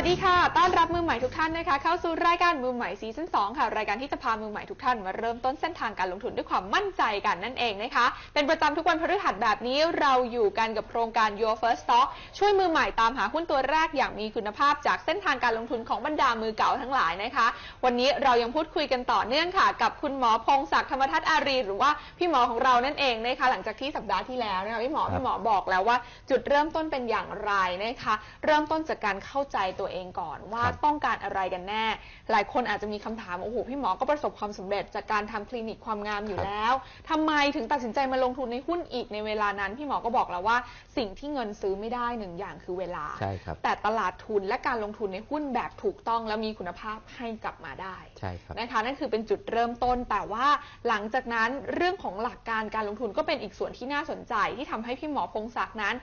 วัสดีค่ะ ต้อนรับมือใหม่ทุกท่านนะคะ เข้าสู่รายการมือใหม่ซีซั่น2ค่ะ รายการที่จะพามือใหม่ทุกท่านมาเริ่มต้นเส้นทางการลงทุนด้วยความมั่นใจกันนั่นเองนะคะ เป็นประจำทุกวันพฤหัสแบบนี้เราอยู่กันกับโครงการ Your First Stock ช่วยมือใหม่ตามหาหุ้นตัวแรกอย่างมีคุณภาพจากเส้นทางการลงทุนของบรรดามือเก่าทั้งหลายนะคะ วันนี้เรายังพูดคุยกันต่อเนื่องค่ะ กับคุณหมอพงศักดิ์ธรรมทัศน์อารี หรือว่าพี่หมอของเรานั่นเองนะคะ หลังจากที่สัปดาห์ที่แล้วนะคะพี่หมอครับพี่หมอบอกแล้วว่า จุดเริ่มต้นเป็นอย่างไรนะคะ เริ่มต้นจากการเข้าใจตัวเองก่อนว่าครับต้องการอะไรกันแน่ หลายคนอาจจะมีคำถามโอ้โหพี่หมอก็ประสบความสำเร็จจากการทำคลินิกความงามอยู่ครับ แล้วทำไมถึงตัดสินใจมาลงทุนในหุ้นอีกในเวลานั้น พี่หมอก็บอกแล้วว่าสิ่งที่เงินซื้อไม่ได้หนึ่งอย่างคือเวลา ใช่ครับ แต่ตลาดทุนและการลงทุนในหุ้นแบบถูกต้องและมีคุณภาพให้กลับมาได้ ใช่ครับ นะคะนั่นคือเป็นจุดเริ่มต้นแต่ว่าหลังจากนั้นเรื่องของหลักการการลงทุนก็เป็นอีกส่วนที่น่าสนใจที่ทำให้พี่หมอพงศักดิ์นั้น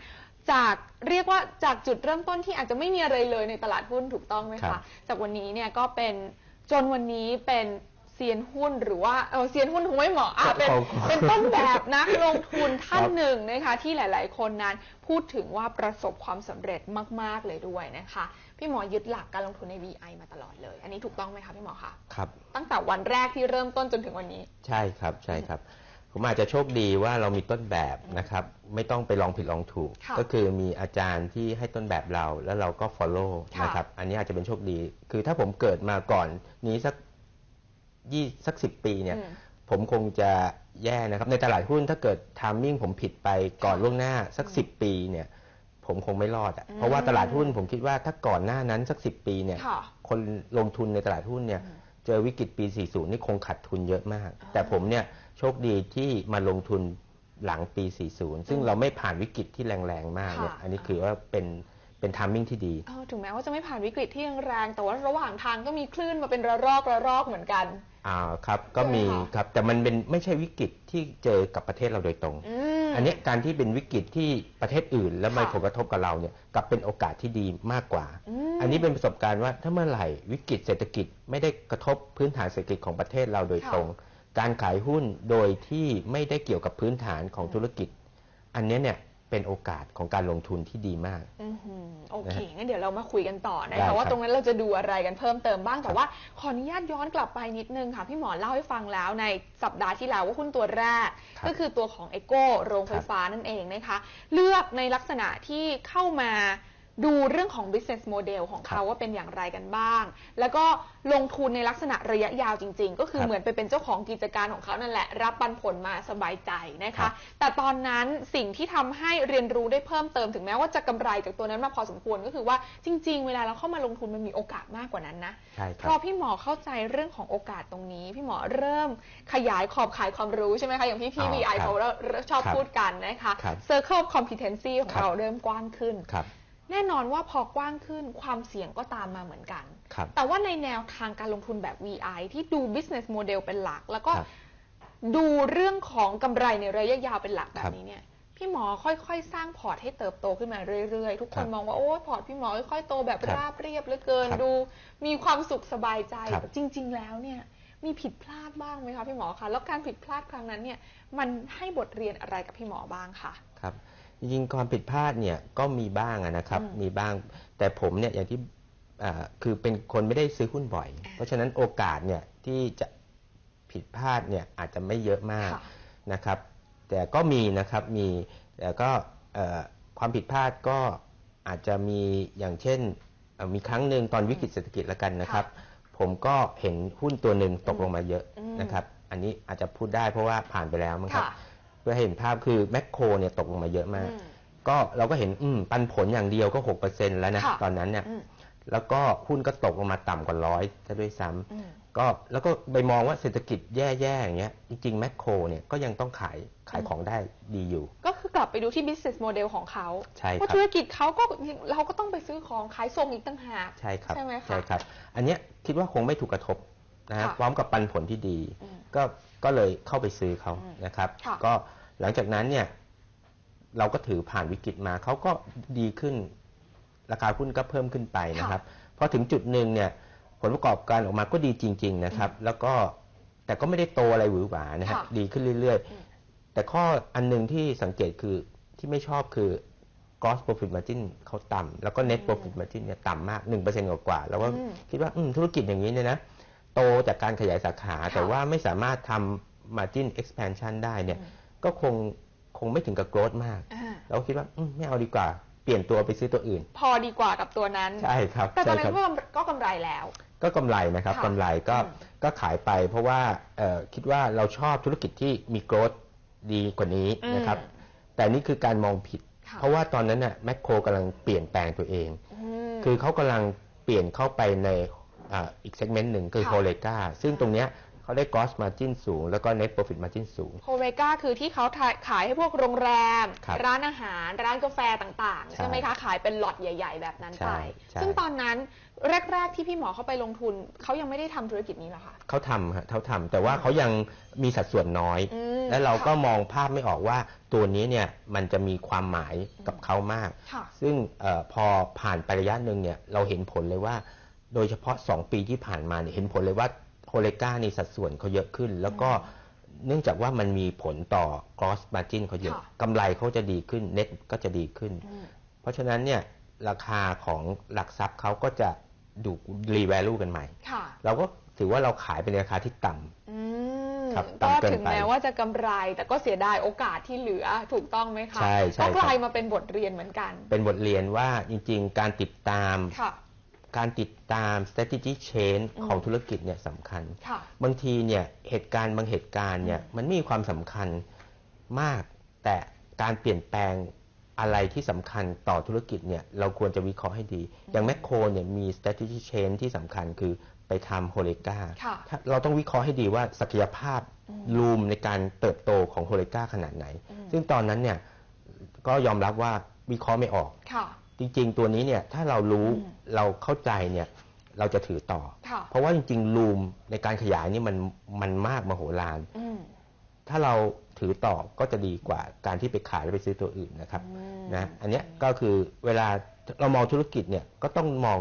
จากเรียกว่าจากจุดเริ่มต้นที่อาจจะไม่มีอะไรเลยในตลาดหุ้นถูกต้องไหมครัคะบ จากวันนี้เนี่ยก็เป็นจนวันนี้เป็นเซียนหุ้นหรือว่าเออเซียนหุ้นคงไม่เหมาะอะเป็นของเป็นต้นแบบนักลงทุนท่านครับ หนึ่งนะคะ ที่หลาย ๆ คนนั้นพูดถึงว่าประสบความสำเร็จมาก ๆ เลยด้วยนะคะ พี่หมอยึดหลักการลงทุนใน VI มาตลอดเลย อันนี้ถูกต้องไหมคะพี่หมอคะครับ ตั้งแต่วันแรกที่เริ่มต้นจนถึงวันนี้ ใช่ครับใช่ครับ ผมอาจจะโชคดีว่าเรามีต้นแบบนะครับ ไม่ต้องไปลองผิดลองถูกค่ะก็คือมีอาจารย์ที่ให้ต้นแบบเราแล้วเราก็ follow ค่ะนะครับ อันนี้อาจจะเป็นโชคดี คือถ้าผมเกิดมาก่อนนี้สักยี่สักสิบปีเนี่ยอืมผมคงจะแย่นะครับ ในตลาดหุ้นถ้าเกิดทามมิ่งผมผิดไปก่อนค่ะล่วงหน้าสักสิบปีเนี่ยผมคงไม่รอดอะอืมเพราะว่าตลาดหุ้นผมคิดว่าถ้าก่อนหน้านั้นสักสิบปีเนี่ยค่ะคนลงทุนในตลาดหุ้นเนี่ยอืมเจอวิกฤตปี 40 นี่คงขาดทุนเยอะมากอ่าแต่ผมเนี่ย โชคดีที่มาลงทุนหลังปี 40 ซึ่งอืมเราไม่ผ่านวิกฤตที่แรงๆ มากเนี่ย ค่ะ อันนี้คือว่าเป็นเป็นทามมิ่งที่ดี เออถึงแม้ว่าจะไม่ผ่านวิกฤตที่แรงๆแต่ว่าระหว่างทางก็มีคลื่นมาเป็นระลอกระลอกเหมือนกัน อ่าครับ ก็มีใช่ไหมคะ ครับ แต่มันเป็นไม่ใช่วิกฤตที่เจอกับประเทศเราโดยตรง อืม อันเนี้ยการที่เป็นวิกฤตที่ประเทศอื่น แล้วมาค่ะผลกระทบกับเราเนี่ยกลับเป็นโอกาสที่ดีมากกว่าอืมอันนี้เป็นประสบการณ์ว่าถ้าเมื่อไหร่วิกฤตเศรษฐกิจไม่ได้กระทบพื้นฐานเศรษฐกิจของประเทศเราโดยค่ะตรง การขายหุ้นโดยที่ไม่ได้เกี่ยวกับพื้นฐานของธุรกิจ อันเนี้ยเนี่ยเป็นโอกาสของการลงทุนที่ดีมาก อือหือโอเคนะฮะงั้นเดี๋ยวเรามาคุยกันต่อนะได้ครัคะบว่าตรงนั้นเราจะดูอะไรกันเพิ่มเติมบ้างแต่ครับว่าขออนุญาตย้อนกลับไปนิดนึงค่ะพี่หมอเล่าให้ฟังแล้วในสัปดาห์ที่แล้วว่าหุ้นตัวแรก ครับก็คือตัวของ e อโก้โรงไฟฟ้านั่นเองนะคะ เลือกในลักษณะที่เข้ามา ดูเรื่องของ business model ของเขาว่าเป็นอย่างไรกันบ้าง แล้วก็ลงทุนในลักษณะระยะยาวจริง ๆ ก็คือครับเหมือนไปเป็นเจ้าของกิจการของเขานั่นแหละ รับปันผลมาสบายใจนะครัคะ บ แต่ตอนนั้นสิ่งที่ทำให้เรียนรู้ได้เพิ่มเติมถึงแม้ว่าจะกำไรจากตัวนั้นมาพอสมควรก็คือว่าจริง ๆ เวลาเราเข้ามาลงทุนมันมีโอกาสมากกว่านั้นนะ ใช่คพรัอบ พี่หมอเข้าใจเรื่องของโอกาสตรงนี้ พี่หมอเริ่มขยายขอบข่ายความรู้ใช่ไหมคะอย่างที่พี่ อ๋อ VI ครับเขาชอบครับพูดกันนะคะ ครับ Circle of Competency ของครับ เราเริ่มกว้างขึ้น ครับ แน่นอนว่าพอกว้างขึ้นความเสี่ยงก็ตามมาเหมือนกัน ครับแต่ว่าในแนวทางการลงทุนแบบ VI ที่ดู business model เป็นหลัก แล้วก็ครับดูเรื่องของกำไรในระยะยาวเป็นหลักแบครับบนี้เนี่ย พี่หมอค่อยๆ สร้างพอร์ตให้เติบโตขึ้นมาเรื่อยๆ ทุกคครันบมองว่าโอ้พอร์ตพี่หมอค่อยๆโตแบบครับราบเรียบเหลือเกินครับดูมีความสุขสบายใจครับ แต่จริง ๆ แล้วเนี่ย มีผิดพลาดบ้างไหมคะพี่หมอคะแล้วการผิดพลาดครั้งนั้นเนี่ย มันให้บทเรียนอะไรกับพี่หมอบ้างคะ ครับ จริงๆความผิดพลาดเนี่ยก็มีบ้างอะนะครับอืมมีบ้าง แต่ผมเนี่ยอย่างที่อ่าคือเป็นคนไม่ได้ซื้อหุ้นบ่อยอ่าเพราะฉะนั้นโอกาสเนี่ยที่จะผิดพลาดเนี่ยอาจจะไม่เยอะมากค่ะนะครับ แต่ก็มีนะครับมีแต่ก็เอ่อความผิดพลาดก็อาจจะมีอย่างเช่นเอ่อมีครั้งหนึ่งตอนวิกฤตเศรษฐกิจแล้วกันนะครับ ผมก็เห็นหุ้นตัวหนึ่งตกลงมาเยอะอืมนะครับ อันนี้อาจจะพูดได้เพราะว่าผ่านไปแล้วมั้งครับค่ะ เพื่อให้เห็นภาพคือแมคโครเนี่ยตกลงมาเยอะมากอืมก็เราก็เห็นอืมปันผลอย่างเดียวก็6%แล้วนะค่ะตอนนั้นเนี่ยอืมแล้วก็หุ้นก็ตกลงมาต่ำกว่าร้อยซะด้วยซ้ำอืมก็แล้วก็ไปมองว่าเศรษฐกิจแย่ๆอย่างเงี้ยจริงๆแมคโครเนี่ยก็ยังต้องขายขายของได้ดีอยู่ ก็คือกลับไปดูที่ business model ของเขาใช่ครับเพราะธุรกิจเขาก็เราก็ต้องไปซื้อของขายส่งอีกต่างหากใช่ครับใช่ไหมคะใช่ครับ อันเนี้ยคิดว่าคงไม่ถูกกระทบ นะฮะค่ะพร้อมกับปันผลที่ดี อืมก็ก็เลยเข้าไปซื้อเขาอืมนะครับ ค่ะ ก็หลังจากนั้นเนี่ยเราก็ถือผ่านวิกฤตมาเขาก็ดีขึ้น ราคาหุ้นก็เพิ่มขึ้นไปนะครับพอถึงจุดหนึ่งเนี่ย ผลประกอบการออกมาก็ดีจริง ๆนะครับ แล้วก็แต่ก็ไม่ได้โตอะไรหวือหวานะฮะค่ะ ดีขึ้นเรื่อยอืมๆแต่ข้ออันหนึ่งที่สังเกตคือที่ไม่ชอบคือ gross profit margin เขาต่ำแล้วก็ net profit margin เนี่ยต่ำมาก 1%กว่ากว่าๆแล้วก็อืมคิดว่าอืมธุรกิจอย่างนี้เนี่ยนะ โตจากการขยายสาขา แต่ว่าไม่สามารถทำ margin expansion ได้เนี่ยอืมก็คงคงไม่ถึงกับ growth มากอ่าเราก็คิดว่าอืมไม่เอาดีกว่า เปลี่ยนตัวไปซื้อตัวอื่น พอดีกว่ากับตัวนั้น ใช่ครับ แต่ตอนใช่นั้นครับก็กำก็กำไรแล้ว ก็กำไรนะครับค่ะกำไรก็อืมก็ขายไป เพราะว่าเอ่อคิดว่าเราชอบธุรกิจที่มี growth ดีกว่านี้นะครับอืมแต่นี่คือการมองผิดค่ะเพราะว่าตอนนั้นน่ะแมคโครกำลังเปลี่ยนแปลงตัวเองมคือเขากำลังเปลี่ยนเข้าไปใน อ่าอีกเซกเมนต์หนึ่งคือค่ะ โฮเลกาซึ่งตรงเนี้ยเขาได้ gross margin สูง แล้วก็ net profit margin สูง โฮเวก้าคือที่เขาขายให้พวกโรงแรม ครับร้านอาหาร ร้านกาแฟต่าง ๆ ใช่ใช่ไหมคะ ขายเป็นหลอดใหญ่ ๆ แบบนั้นใช่ไป ใช่ ซึ่งตอนนั้นแรก ๆ ที่พี่หมอเข้าไปลงทุน เขายังไม่ได้ทำธุรกิจนี้หรอคะ เขาทำฮะเขาทำแต่ว่าเขายังมีสัดส่วนน้อย อืมและเราก็ค่ะมองภาพไม่ออกว่าตัวนี้เนี่ยมันจะมีความหมายกับเขามาก ค่ะ ซึ่งเออพอผ่านไประยะหนึ่งเนี่ยเราเห็นผลเลยว่า โดยเฉพาะ 2 ปีที่ผ่านมาเนี่ยเห็นผลเลยว่าโฮเลกานี่สัดส่วนเขาเยอะขึ้น แล้วก็เนื่องจากว่ามันมีผลต่อ gross margin เขาเยอะค่ะกำไรเขาจะดีขึ้น net ก็จะดีขึ้นอืมเพราะฉะนั้นเนี่ยราคาของหลักทรัพย์เขาก็จะดูรี value กันใหม่ค่ะเราก็ถือว่าเราขายไปในราคาที่ต่ำอืมครับก็ต่ำเกินถึงไปแม้ว่าจะกำไร แต่ก็เสียดายโอกาสที่เหลือถูกต้องไหมคะใช่ใช่ก็กลายครับมาเป็นบทเรียนเหมือนกัน เป็นบทเรียนว่าจริง ๆ การติดตามค่ะ การติดตาม strategy change อืมของธุรกิจเนี่ยสำคัญค่ะบางทีเนี่ยเหตุการณ์บางเหตุการณ์เนี่ยมันมีความสำคัญมาก แต่การเปลี่ยนแปลงอะไรที่สำคัญต่อธุรกิจเนี่ยเราควรจะวิเคราะห์ให้ดี อย่างแมคโครเนี่ยมี strategy change ที่สำคัญคือไปทำโฮเลกาค่ะเราต้องวิเคราะห์ให้ดีว่าศักยภาพรูมในการเติบโตของโฮเลกาขนาดไหนอืมซึ่งตอนนั้นเนี่ยก็ยอมรับว่าวิเคราะห์ไม่ออกค่ะ จริงๆ ตัวนี้เนี่ยถ้าเรารู้อืมเราเข้าใจเนี่ยเราจะถือต่อ ค่ะเพราะว่าจริงๆรูมในการขยายนี่มันมันมากมโหฬาร อืม ถ้าเราถือต่อก็จะดีกว่าการที่ไปขายแล้วไปซื้อตัวอื่นนะครับอืม นะอันเนี้ยก็คือเวลาเรามองธุรกิจเนี่ยก็ต้องมอง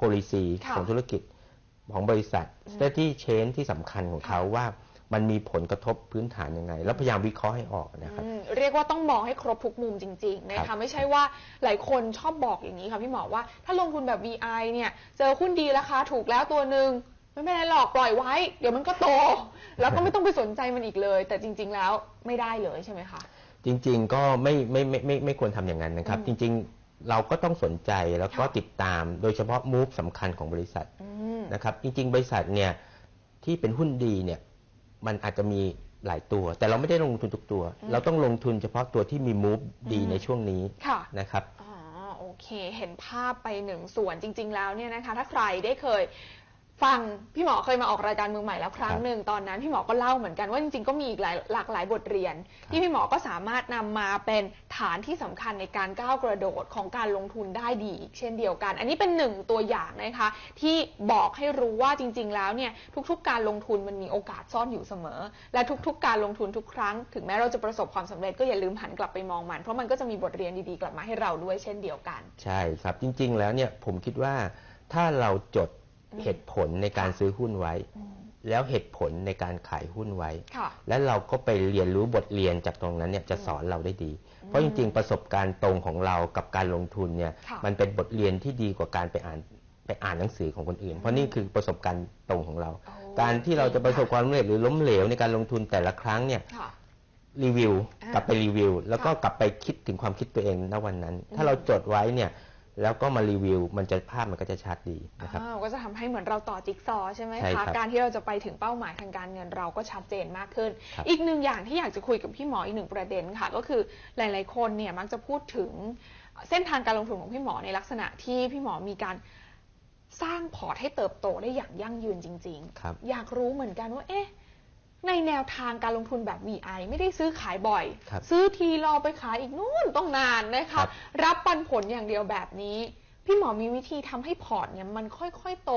policy ค่ะของธุรกิจของบริษัท strategy change ที่สำคัญของเขาว่า มันมีผลกระทบพื้นฐานยังไง แล้วพยายามวิเคราะห์ให้ออกนะครับ อืมเรียกว่าต้องมองให้ครบทุกมุมจริงๆนะครัคะบไม่ใช่ว่าหลายคนชอบบอกอย่างนี้ค่ะพี่หมอว่า ถ้าลงทุนแบบ VI เนี่ย เจอหุ้นดีราคาถูกแล้วตัวหนึ่งไม่เป็นไรหรอกปล่อยไว้ เดี๋ยวมันก็โต แล้วก็ไม่ต้องไปสนใจมันอีกเลย แต่จริง ๆ แล้วไม่ได้เลยใช่ไหมคะ จริงๆก็ไม่ไม่ไม่ไม่ไม่ควรทำอย่างนั้นนะครับอืมจริงๆเราก็ต้องสนใจแล้วก็ค่ะ ติดตามโดยเฉพาะมูฟสำคัญของบริษัทอืม นะครับ จริงๆ บริษัทเนี่ยที่เป็นหุ้นดีเนี่ย มันอาจจะมีหลายตัว แต่เราไม่ได้ลงทุนทุกตัว เราต้องลงทุนเฉพาะตัวที่มีมูฟดีอืมในช่วงนี้ค่ะ นะครับ อ๋อโอเค เห็นภาพไปหนึ่งส่วนจริง ๆ แล้วเนี่ยนะคะ ถ้าใครได้เคย ฟังพี่หมอเคยมาออกรายการมือใหม่แล้วครั้งหนึ่งตอนนั้นพี่หมอก็เล่าเหมือนกันว่าจริงๆก็มีอีกหลายหลากหลายบทเรียน ที่พี่หมอก็สามารถนำมาเป็นฐานที่สำคัญในการก้าวกระโดดของการลงทุนได้ดีอีกเช่นเดียวกัน อันนี้เป็นหนึ่งตัวอย่างนะคะ ที่บอกให้รู้ว่าจริง ๆ แล้วเนี่ยทุกๆ การลงทุนมันมีโอกาสซ่อนอยู่เสมอ และทุกๆ การลงทุนทุกครั้ง ถึงแม้เราจะประสบความสำเร็จก็อย่าลืมหันกลับไปมองมัน เพราะมันก็จะมีบทเรียนดีๆกลับมาให้เราด้วยเช่นเดียวกัน ใช่ครับจริงๆแล้วเนี่ยผมคิดว่าถ้าเราจด เหตุผลในการซื้อหุ้นไว้ แล้วเหตุผลในการขายหุ้นไว้ค่ะและเราก็ไปเรียนรู้บทเรียนจากตรงนั้นเนี่ยจะสอนเราได้ดี เพราะจริง ๆ ประสบการณ์ตรงของเรากับการลงทุนเนี่ยค่ะมันเป็นบทเรียนที่ดีกว่าการไปอ่านไปอ่านหนังสือของคนอื่น เพราะนี่คือประสบการณ์ตรงของเราโอ้การที่เราจะประสบความสำเร็จหรือล้มเหลวในการลงทุนแต่ละครั้งเนี่ยค่ะรีวิวอ่ากลับไปรีวิว แล้วก็ค่ะกลับไปคิดถึงความคิดตัวเองณวันนั้นอืมถ้าเราจดไว้เนี่ย แล้วก็มารีวิว มันจะภาพมันก็จะชัดดีนะครับอ้าวก็จะทำให้เหมือนเราต่อจิ๊กซอว์ใช่ไหมใช่ครัคะบการที่เราจะไปถึงเป้าหมายทางการเงินเราก็ชัดเจนมากขึ้น ครับอีกหนึ่งอย่างที่อยากจะคุยกับพี่หมออีกหนึ่งประเด็นค่ะ ก็คือหลายๆคนเนี่ยมักจะพูดถึงเส้นทางการลงทุนของพี่หมอในลักษณะที่พี่หมอมีการสร้างพอร์ตให้เติบโตได้อย่างยั่งยืนจริง ครับ ๆ อยากรู้เหมือนกันว่าเอ๊ะ ในแนวทางการลงทุนแบบ VI ไม่ได้ซื้อขายบ่อย ครับซื้อทีรอไปขายอีกนู่นต้องนานนะครัคะ บ รับปันผลอย่างเดียวแบบนี้ พี่หมอมีวิธีทำให้พอร์ตเนี่ยมันค่อยๆโต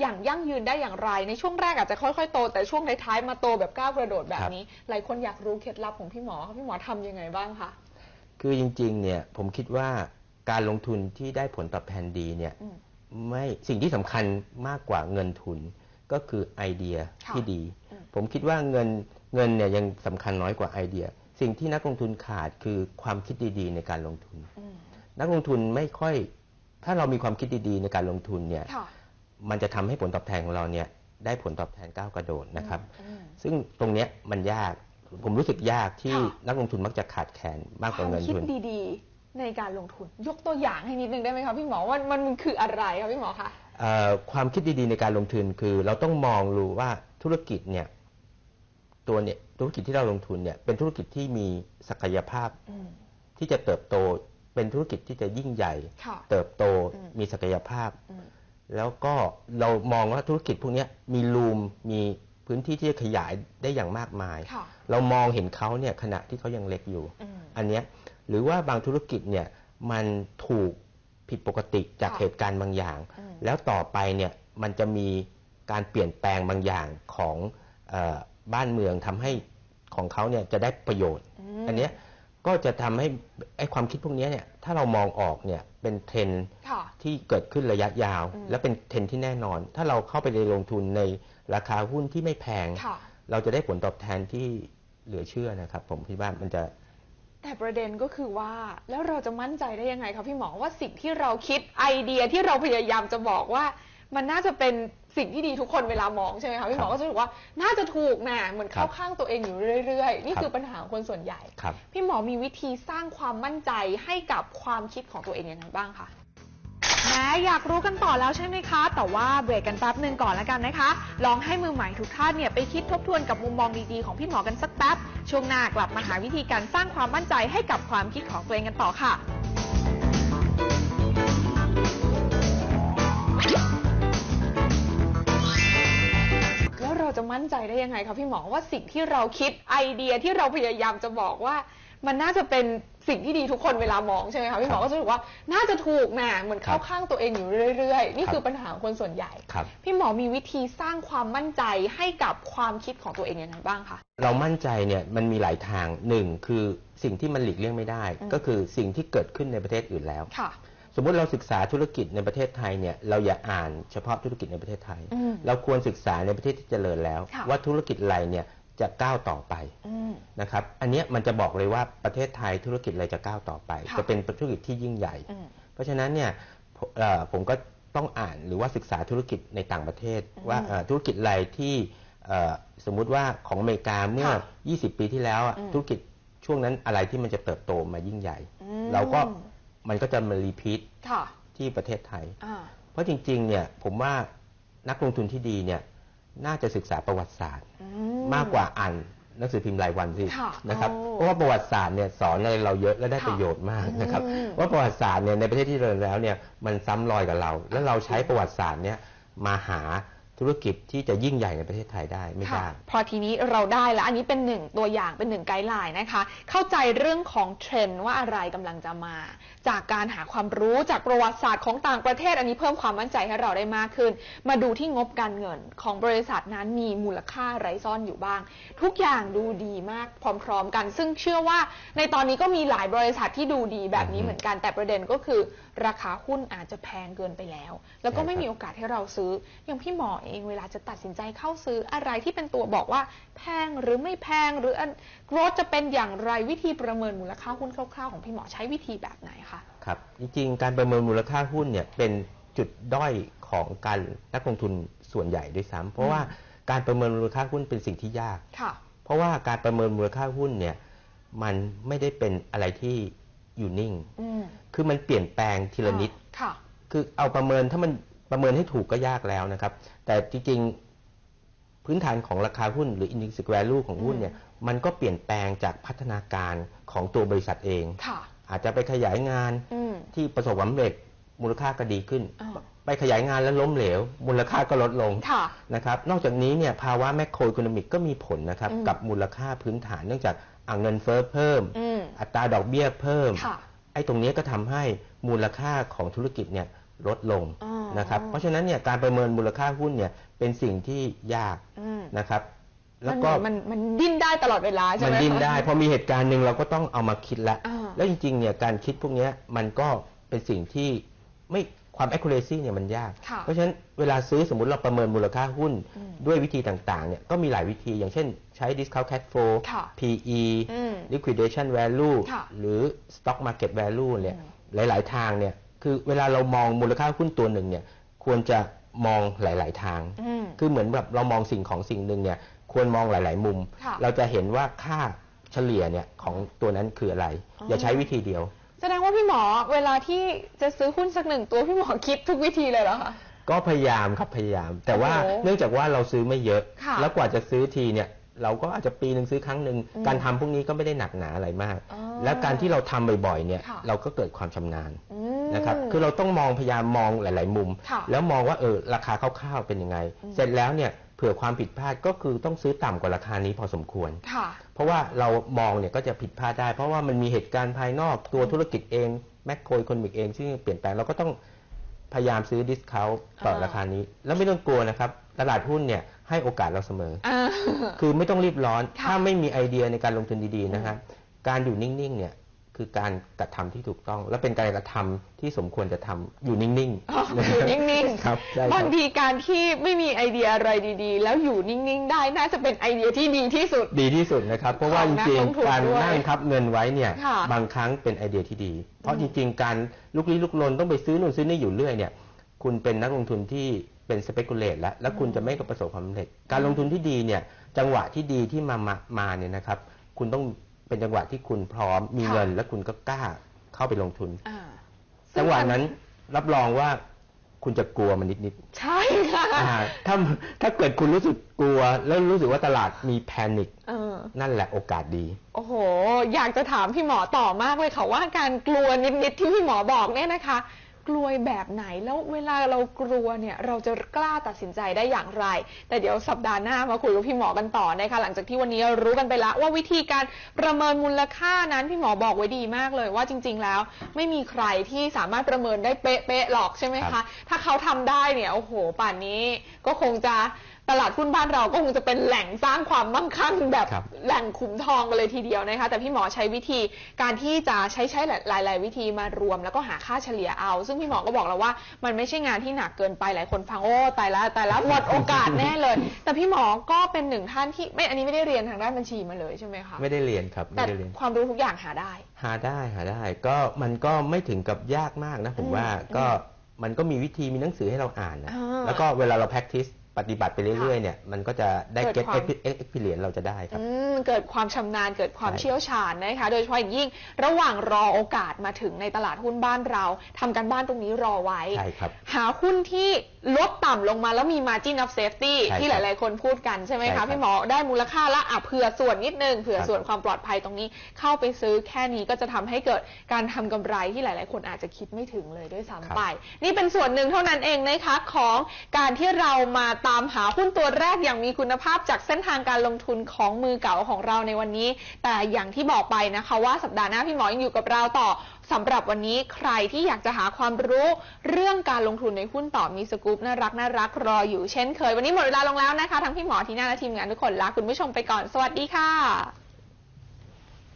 อย่างยั่งยืนได้อย่างไร ในช่วงแรกอาจจะค่อยๆโต แต่ช่วงท้ายๆมาโตแบบก้าวกระโดดแบบนี้ หลายคนอยากรู้เคล็ดลับของพี่หมอค่ะพี่หมอทำยังไงบ้างคะ คือจริงๆ เนี่ยผมคิดว่าการลงทุนที่ได้ผลตอบแทนดีเนี่ยอืม ไม่สิ่งที่สำคัญมากกว่าเงินทุน ก็คือไอเดียค่ะที่ดีอืมผมคิดว่าเงินเงินเนี่ยยังสำคัญน้อยกว่าไอเดีย สิ่งที่นักลงทุนขาดคือความคิดดีๆ ในการลงทุนอืมนักลงทุนไม่ค่อย ถ้าเรามีความคิดดีๆ ในการลงทุนเนี่ยค่ะมันจะทำให้ผลตอบแทนของเราเนี่ยได้ผลตอบแทนก้าวกระโดดนะครับอืมซึ่งตรงเนี้ยมันยากผมรู้สึกยากที่ค่ะนักลงทุนมักจะขาดแคลนมากกว่าเงินควคิดทุนดีๆ ในการลงทุนยกตัวอย่างให้นิดนึงได้ไหมคะพี่หมอว่ามันมันคืออะไรคะพี่หมอคะเอ่อ ความคิดดีๆในการลงทุนคือเราต้องมองรู้ว่าธุรกิจเนี่ยตัวเนี่ยธุรกิจที่เราลงทุนเนี่ยเป็นธุรกิจที่มีศักยภาพอืมที่จะเติบโตเป็นธุรกิจที่จะยิ่งใหญ่ค่ะเติบโตอืมมีศักยภาพอืมแล้วก็เรามองว่าธุรกิจพวกเนี้ยมีรูมมีพื้นที่ที่จะขยายได้อย่างมากมายค่ะเรามองเห็นเขาเนี่ยขณะที่เขายังเล็กอยู่อืมอันเนี้ยหรือว่าบางธุรกิจเนี่ยมันถูก ผิดปกติจากค่ะเหตุการณ์บางอย่าง อืม แล้วต่อไปเนี่ยมันจะมีการเปลี่ยนแปลงบางอย่างของเออบ้านเมืองทำให้ของเขาเนี่ยจะได้ประโยชน์ ม อันเนี้ยก็จะทำให้ไอ้ความคิดพวกเนี้ยเนี่ยถ้าเรามองออกเนี่ยเป็นเทรนด์ค่ะ ที่เกิดขึ้นระยะยาว อืม และเป็นเทรนด์ที่แน่นอน ถ้าเราเข้าไปในลงทุนในราคาหุ้นที่ไม่แพง ค่ะ เราจะได้ผลตอบแทนที่เหลือเชื่อนะครับ ผมคิดว่ามันจะ แต่ประเด็นก็คือว่าแล้วเราจะมั่นใจได้ยังไงคะพี่หมอว่าสิ่งที่เราคิดไอเดียที่เราพยายามจะบอกว่า มันน่าจะเป็นสิ่งที่ดีทุกคนเวลามองใช่ไหมคะพี่หมอครับก็จะรู้ว่าน่าจะถูกนะเหมือนเข้าครับข้างตัวเองอยู่เรื่อยๆ นี่ครับคือปัญหาของคนส่วนใหญ่ครับพี่หมอมีวิธีสร้างความมั่นใจให้กับความคิดของตัวเองยังไงบ้างคะแหม อยากรู้กันต่อแล้วใช่ไหมคะ แต่ว่าเบรกกันแป๊บหนึ่งก่อนแล้วกันนะคะ ลองให้มือใหม่ทุกท่านเนี่ยไปคิดทบทวนกับมุมมองดีๆของพี่หมอกันสักแป๊บ ช่วงหน้ากลับมาหาวิธีการสร้างความมั่นใจให้กับความคิดของตัวเองกันต่อค่ะแล้วเราจะมั่นใจได้ยังไงคะพี่หมอว่าสิ่งที่เราคิดไอเดียที่เราพยายามจะบอกว่า มันน่าจะเป็น สิ่งที่ดีทุกคนเวลามองใช่ไหมคะพี่หมอก็จะรู้ว่าน่าจะถูกนะเหมือนเข้าข้างตัวเองอยู่เรื่อยๆ นี่ครับคือปัญหาของคนส่วนใหญ่ ครับ พี่หมอมีวิธีสร้างความมั่นใจให้กับความคิดของตัวเองยังไงบ้างคะ เรามั่นใจเนี่ยมันมีหลายทางหนึ่งคือสิ่งที่มันหลีกเลี่ยงไม่ได้ อืม ก็คือสิ่งที่เกิดขึ้นในประเทศอื่นแล้ว ค่ะ สมมุติเราศึกษาธุรกิจในประเทศไทยเนี่ยเราอย่าอ่านเฉพาะธุรกิจในประเทศไทย อืมเราควรศึกษาในประเทศที่เจริญแล้ว ค่ะ ว่าธุรกิจอะไรเนี่ย จะก้าวต่อไปอืมนะครับอันเนี้ยมันจะบอกเลยว่าประเทศไทยธุรกิจอะไรจะก้าวต่อไปค่ะจะเป็นธุรกิจที่ยิ่งใหญ่อืมเพราะฉะนั้นเนี่ยผมเอ่อผมก็ต้องอ่านหรือว่าศึกษาธุรกิจในต่างประเทศอืมว่าเอ่อธุรกิจอะไรที่เอ่อสมมุติว่าของอเมริกาเมื่อค่ะ20 ปีที่แล้วอะอืมธุรกิจช่วงนั้นอะไรที่มันจะเติบโตมายิ่งใหญ่อืมเราก็มันก็จะมารีพีทค่ะที่ประเทศไทยอ่าเพราะจริงๆเนี่ยผมว่านักลงทุนที่ดีเนี่ย น่าจะศึกษาประวัติศาสตร์อืมากกว่าอ่านหนังสือพิมพ์รายวันสิค่ะนะครับโอ้เพราะว่าประวัติศาสตร์เนี่ยสอนอะไรเราเยอะและได้ค่ะประโยชน์มากนะครับอืมว่าประวัติศาสตร์เนี่ยในประเทศที่เจริญแล้วเนี่ยมันซ้ำรอยกับเรา แล้วเราใช้ประวัติศาสตร์เนี่ยมาหา ธุรกิจที่จะยิ่งใหญ่ในประเทศไทยได้ไม่ค่ะได้พอทีนี้เราได้แล้ว อันนี้เป็นหนึ่งตัวอย่างเป็นหนึ่งไกด์ไลน์นะคะ เข้าใจเรื่องของเทรนด์ว่าอะไรกำลังจะมา จากการหาความรู้จากประวัติศาสตร์ของต่างประเทศ อันนี้เพิ่มความมั่นใจให้เราได้มากขึ้น มาดูที่งบการเงินของบริษัทนั้นมีมูลค่าไรซ่อนอยู่บ้าง ทุกอย่างดูดีมากพร้อม ๆ กัน ซึ่งเชื่อว่าในตอนนี้ก็มีหลายบริษัทที่ดูดีแบบนี้อือฮึเหมือนกันแต่ประเด็นก็คือราคาหุ้นอาจจะแพงเกินไปแล้ว แล้วก็ไม่ใช่ครับมีโอกาสให้เราซื้อ อย่างพี่หมอเองเวลาจะตัดสินใจเข้าซื้ออะไรที่เป็นตัวบอกว่า แพงหรือไม่แพงหรืออันโกรธจะเป็นอย่างไรวิธีประเมินมูลค่าหุ้นคร่าวๆของพี่หมอใช้วิธีแบบไหนคะครับจริงๆการประเมินมูลค่าหุ้นเนี่ยเป็นจุดด้อยของการนักลงทุนส่วนใหญ่ด้วยซ้ำเพราะว่าการประเมินมูลค่าหุ้นเป็นสิ่งที่ยากค่ะเพราะว่าการประเมินมูลค่าหุ้นเนี่ยมันไม่ได้เป็นอะไรที่ อยู่นิ่ง อืมคือมันเปลี่ยนแปลงทีละนิด ค่ะ คือเอาประเมินถ้ามันประเมินให้ถูกก็ยากแล้วนะครับ แต่จริงๆพื้นฐานของราคาหุ้นหรือ intrinsic value ของหุ้นเนี่ยมันก็เปลี่ยนแปลงจากพัฒนาการของตัวบริษัทเอง ค่ะ อาจจะไปขยายงานอืม ที่ประสบความสำเร็จมูลค่าก็ดีขึ้น อ่า ไปขยายงานแล้วล้มเหลว มูลค่าก็ลดลง ค่ะ นะครับ นอกจากนี้เนี่ยภาวะแมคโคร e อ o n นมิกก็มีผลนะครับ อืมกับมูลค่าพื้นฐานเนื่องจากอะเงินเฟ้อเพิ่ม อืม อัตราดอกเบี้ยเพิ่มค่ะไอ้ตรงนี้ก็ทำให้มูลค่าของธุรกิจเนี่ยลดลงอ๋อนะครับ เพราะฉะนั้นเนี่ยการประเมินมูลค่าหุ้นเนี่ยเป็นสิ่งที่ยากอืมนะครับมัแล้วนก็มันมันดิ้นได้ตลอดเวลาใช่มัไหนมดิ้นคะได้พอมีเหตุการณ์หนึ่งเราก็ต้องเอามาคิดละอ่าแล้วจริงๆเนี่ยการคิดพวกเนี้ยมันก็เป็นสิ่งที่ไม่ความ accuracy เนี่ยมันยากค่ะเพราะฉะนั้นเวลาซื้อสมมุติเราประเมินมูลค่าหุ้นอืมด้วยวิธีต่างๆเนี่ยก็มีหลายวิธีอย่างเช่นใช้ discount cash flow ค่ะ PE อืม liquidation value ค่ะ หรือ stock market value เนี่ยหลาย ๆ ทางเนี่ยคือเวลาเรามองมูลค่าหุ้นตัวหนึ่งเนี่ยควรจะมองหลาย ๆ ทาง อืม คือเหมือนแบบเรามองสิ่งของสิ่งหนึ่งเนี่ยควรมองหลาย ๆ มุม ค่ะเราจะเห็นว่าค่าเฉลี่ยเนี่ยของตัวนั้นคืออะไร อ๋อออ ย่าใช้วิธีเดียว แสดงว่าพี่หมอเวลาที่จะซื้อหุ้นสักหนึ่งตัวพี่หมอคิดทุกวิธีเลยเหรอคะ ก็พยายามครับพยายาม แต่ว่าโอ้โหเนื่องจากว่าเราซื้อไม่เยอะ ค่ะ แล้วกว่าจะซื้อทีเนี่ย เราก็อาจจะปีหนึ่งซื้อครั้งหนึ่งอืมการทำพวกนี้ก็ไม่ได้หนักหนาอะไรมาก อ๋อแล้วการที่เราทำบ่อยๆเนี่ยค่ะ เราก็เกิดความชำนาญอืม นะครับคือเราต้องมองพยายามมองหลาย ๆ มุม ค่ะแล้วมองว่าเออราคาคร่าวๆเป็นยังไง อืม เสร็จแล้วเนี่ยเผื่อความผิดพลาดก็คือต้องซื้อต่ำกว่าราคานี้พอสมควร ค่ะ เพราะว่าเรามองเนี่ยก็จะผิดพลาดได้ เพราะว่ามันมีเหตุการณ์ภายนอกตัวธุรกิจเองแมคโครอีโคโนมิกเองที่เปลี่ยนแปลงเราก็ต้อง พยายามซื้อดิสคาวต่ออ่าราคานี้ แล้วไม่ต้องกลัวนะครับ ตลาดหุ้นเนี่ยให้โอกาสเราเสมออ่าคือไม่ต้องรีบร้อนค่ะถ้าไม่มีไอเดียในการลงทุนดีๆนะครับ การอยู่นิ่งๆเนี่ย คือการกระทำที่ถูกต้อง และเป็นการกระทำที่สมควรจะทำอยู่นิ่งอ๋ออยู่นิ่งๆครับได้ครับบางทีการที่ไม่มีไอเดียอะไรดีๆ แล้วอยู่นิ่งๆ ได้น่าจะเป็นไอเดียที่ดีที่สุด ดีที่สุดนะครับ เพราะว่าขจองนักริงลงทุนๆการด้วยนั่งทับเงินไว้เนี่ยค่ะบางครั้งเป็นไอเดียที่ดี เพราะอืจมริงๆ การลุกลี้ลุกลนต้องไปซื้อนู่นซื้อนี่อยู่เรื่อยเนี่ย คุณเป็นนักลงทุนที่เป็นสเปกุเลตแล้ว แล้วคุณจะไม่ประสบความสำเร็จ การลงทุนที่ดีเนี่ย จังหวะที่ดีที่มามามาเนี่ยนะครับ คุณต้อง เป็นจังหวะที่คุณพร้อมมีค่ะเงิน และคุณก็กล้าเข้าไปลงทุนอ่าจังหวะนั้นรับรองว่าคุณจะกลัวมันนิดใช่ค่ะๆอ่าถ้าถ้าเกิดคุณรู้สึกกลัว แล้วรู้สึกว่าตลาดมีแพนิคเออ นั่นแหละโอกาสดี โอ้โห อยากจะถามพี่หมอต่อมากเลยค่ะว่าการกลัวนิดๆที่พี่หมอบอกเนี่ยนะคะ กลัวแบบไหน แล้วเวลาเรากลัวเนี่ยเราจะกล้าตัดสินใจได้อย่างไร แต่เดี๋ยวสัปดาห์หน้ามาคุยกับพี่หมอกันต่อนะคะหลังจากที่วันนี้รู้กันไปแล้วว่าวิธีการประเมินมูลค่านั้นพี่หมอบอกไว้ดีมากเลยว่าจริง ๆ แล้ว ไม่มีใครที่สามารถประเมินได้เป๊ะๆหรอกใช่ไหมคะ ถ้าเขาทำได้เนี่ยโอ้โหป่านนี้ก็คงจะ ตลาดหุ้นบ้านเราก็คงจะเป็นแหล่งสร้างความมั่งคั่งแบบครับแหล่งขุมทองกันเลยทีเดียวนะคะ แต่พี่หมอใช้วิธีการที่จะใช้ใช้หลายหลาย ๆ วิธีมารวม แล้วก็หาค่าเฉลี่ยเอา ซึ่งพี่หมอก็บอกแล้วว่า มันไม่ใช่งานที่หนักเกินไปหลายคนฟังโอ้ตายแล้วตายแล้วหมดโอกาสแน่เลย แต่พี่หมอก็เป็นหนึ่งท่านที่ไม่อันนี้ไม่ได้เรียนทางด้านบัญชีมาเลยใช่ไหมคะไม่ได้เรียนครับแต่ไม่ได้เรียนความรู้ทุกอย่างหาได้ หาได้หาได้ ก็มันก็ไม่ถึงกับยากมากนะผมอืมว่าก็มันก็มีวิธีมีหนังสือให้เราอ่านนะอ่าแล้วก็เวลาเรา practice ปฏิบัติไปเรื่อยๆเนี่ยมันก็จะได้เกิ get ดความ experience เราจะได้ครับอืมเกิดความชำนาญเกิดความใช่เชี่ยวชาญนะคะ โดยเฉพาะอย่างยิ่งระหว่างรอโอกาสมาถึงในตลาดหุ้นบ้านเราทำการบ้านตรงนี้รอไว้ใช่ครับหาหุ้นที่ ลดต่ำลงมาแล้วมี margin of safety ใช่ครับที่หลาย ๆ คนพูดกันใช่ไหมใช่ครัคะบพี่หมอได้มูลค่าละอะเผื่อส่วนนิดนึงเผื่อครับ ส่วนความปลอดภัยตรงนี้เข้าไปซื้อแค่นี้ก็จะทำให้เกิดการทำกำไรที่หลาย ๆ คนอาจจะคิดไม่ถึงเลยด้วยซ้ำไป นี่เป็นส่วนหนึ่งเท่านั้นเองนะคะของการที่เรามาตามหาหุ้นตัวแรกอย่างมีคุณภาพจากเส้นทางการลงทุนของมือเก่าของเราในวันนี้ แต่อย่างที่บอกไปนะคะว่าสัปดาห์หน้าพี่หมอยังอยู่กับเราต่อ สำหรับวันนี้ใครที่อยากจะหาความรู้เรื่องการลงทุนในหุ้นต่อมีสกู๊ปน่ารักน่ารักรออยู่เช่นเคย วันนี้หมดเวลาลงแล้วนะคะทั้งพี่หมอทีน่าและทีมงานทุกคนลาคุณผู้ชมไปก่อนสวัสดีค่ะ